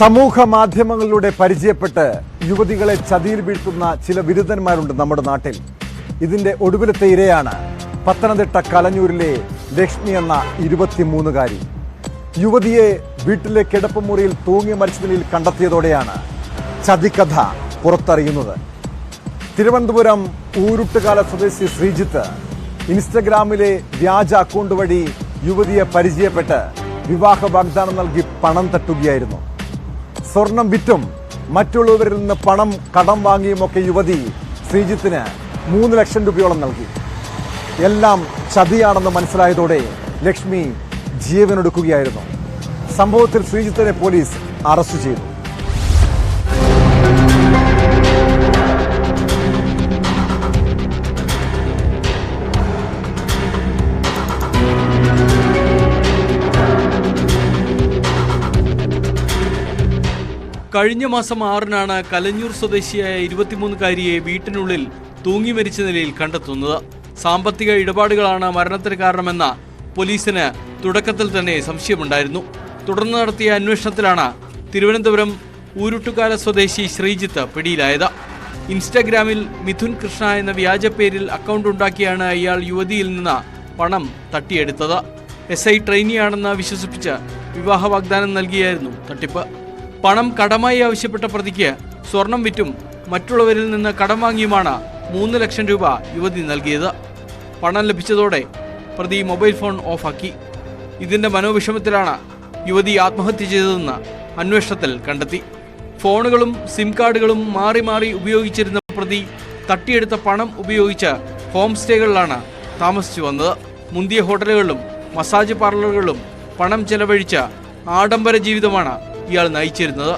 സമൂഹ മാധ്യമങ്ങളിലൂടെ പരിചയപ്പെട്ട് യുവതികളെ ചതിയിൽ വീഴ്ത്തുന്ന ചില ബിരുദന്മാരുണ്ട് നമ്മുടെ നാട്ടിൽ. ഇതിന്റെ ഒടുവിലത്തെ ഇരയാണ് പത്തനംതിട്ട കലഞ്ഞൂരിലെ ലക്ഷ്മി എന്ന ഇരുപത്തിമൂന്നുകാരി. യുവതിയെ വീട്ടിലെ കിടപ്പുമുറിയിൽ തൂങ്ങി മരിച്ച നിലയിൽ കണ്ടെത്തിയതോടെയാണ് ചതിക്കഥ പുറത്തറിയുന്നത്. തിരുവനന്തപുരം ഊരുട്ടുകാല സ്വദേശി ശ്രീജിത്ത് ഇൻസ്റ്റഗ്രാമിലെ വ്യാജ അക്കൗണ്ട് വഴി യുവതിയെ പരിചയപ്പെട്ട് വിവാഹ വാഗ്ദാനം നൽകി പണം തട്ടുകയായിരുന്നു. സ്വർണം വിറ്റും മറ്റുള്ളവരിൽ നിന്ന് പണം കടം വാങ്ങിയുമൊക്കെ യുവതി ശ്രീജിത്തിന് മൂന്ന് ലക്ഷം രൂപയോളം നൽകി. എല്ലാം ചതിയാണെന്ന് മനസ്സിലായതോടെ ലക്ഷ്മി ജീവനൊടുക്കുകയായിരുന്നു. സംഭവത്തിൽ ശ്രീജിത്തിനെ പോലീസ് അറസ്റ്റ് ചെയ്തു. കഴിഞ്ഞ മാസം ആറിനാണ് കലഞ്ഞൂർ സ്വദേശിയായ ഇരുപത്തിമൂന്നുകാരിയെ വീട്ടിനുള്ളിൽ തൂങ്ങി മരിച്ച നിലയിൽ കണ്ടെത്തുന്നത്. സാമ്പത്തിക ഇടപാടുകളാണ് മരണത്തിന് കാരണമെന്ന പോലീസിന് തുടക്കത്തിൽ തന്നെ സംശയമുണ്ടായിരുന്നു. തുടർന്ന് നടത്തിയ അന്വേഷണത്തിലാണ് തിരുവനന്തപുരം ഊരുട്ടുകാല സ്വദേശി ശ്രീജിത്ത് പിടിയിലായത്. ഇൻസ്റ്റാഗ്രാമിൽ മിഥുൻ കൃഷ്ണ എന്ന വ്യാജ പേരിൽ അക്കൗണ്ട് ഉണ്ടാക്കിയാണ് ഇയാൾ യുവതിയിൽ നിന്ന് പണം തട്ടിയെടുത്തത്. എസ് ഐ ട്രെയിനിയാണെന്ന് വിശ്വസിപ്പിച്ച് വിവാഹ വാഗ്ദാനം നൽകിയായിരുന്നു തട്ടിപ്പ്. പണം കടമായി ആവശ്യപ്പെട്ട പ്രതിക്ക് സ്വർണം വിറ്റും മറ്റുള്ളവരിൽ നിന്ന് കടം വാങ്ങിയുമാണ് മൂന്ന് ലക്ഷം രൂപ യുവതി നൽകിയത്. പണം ലഭിച്ചതോടെ പ്രതി മൊബൈൽ ഫോൺ ഓഫാക്കി. ഇതിന്റെ മനോവിഷമത്തിലാണ് യുവതി ആത്മഹത്യ ചെയ്തതെന്ന് അന്വേഷണത്തിൽ കണ്ടെത്തി. ഫോണുകളും സിം കാർഡുകളും മാറി മാറി ഉപയോഗിച്ചിരുന്ന പ്രതി തട്ടിയെടുത്ത പണം ഉപയോഗിച്ച് ഹോം സ്റ്റേകളിലാണ് താമസിച്ചു വന്നത്. മുന്തിയ ഹോട്ടലുകളിലും മസാജ് പാർലറുകളിലും പണം ചെലവഴിച്ച ആഡംബര ജീവിതമാണ് ഇയാൾ നയിച്ചിരുന്നത്.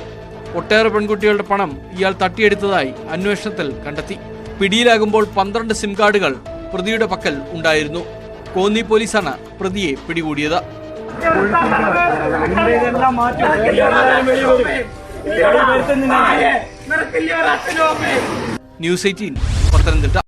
ഒട്ടേറെ പെൺകുട്ടികളുടെ പണം ഇയാൾ തട്ടിയെടുത്തതായി അന്വേഷണത്തിൽ കണ്ടെത്തി. പിടിയിലാകുമ്പോൾ പന്ത്രണ്ട് സിം കാർഡുകൾ പ്രതിയുടെ പക്കൽ ഉണ്ടായിരുന്നു. കോന്നി പോലീസാണ് പ്രതിയെ പിടികൂടിയത്. News eighteen Pathanamthitta.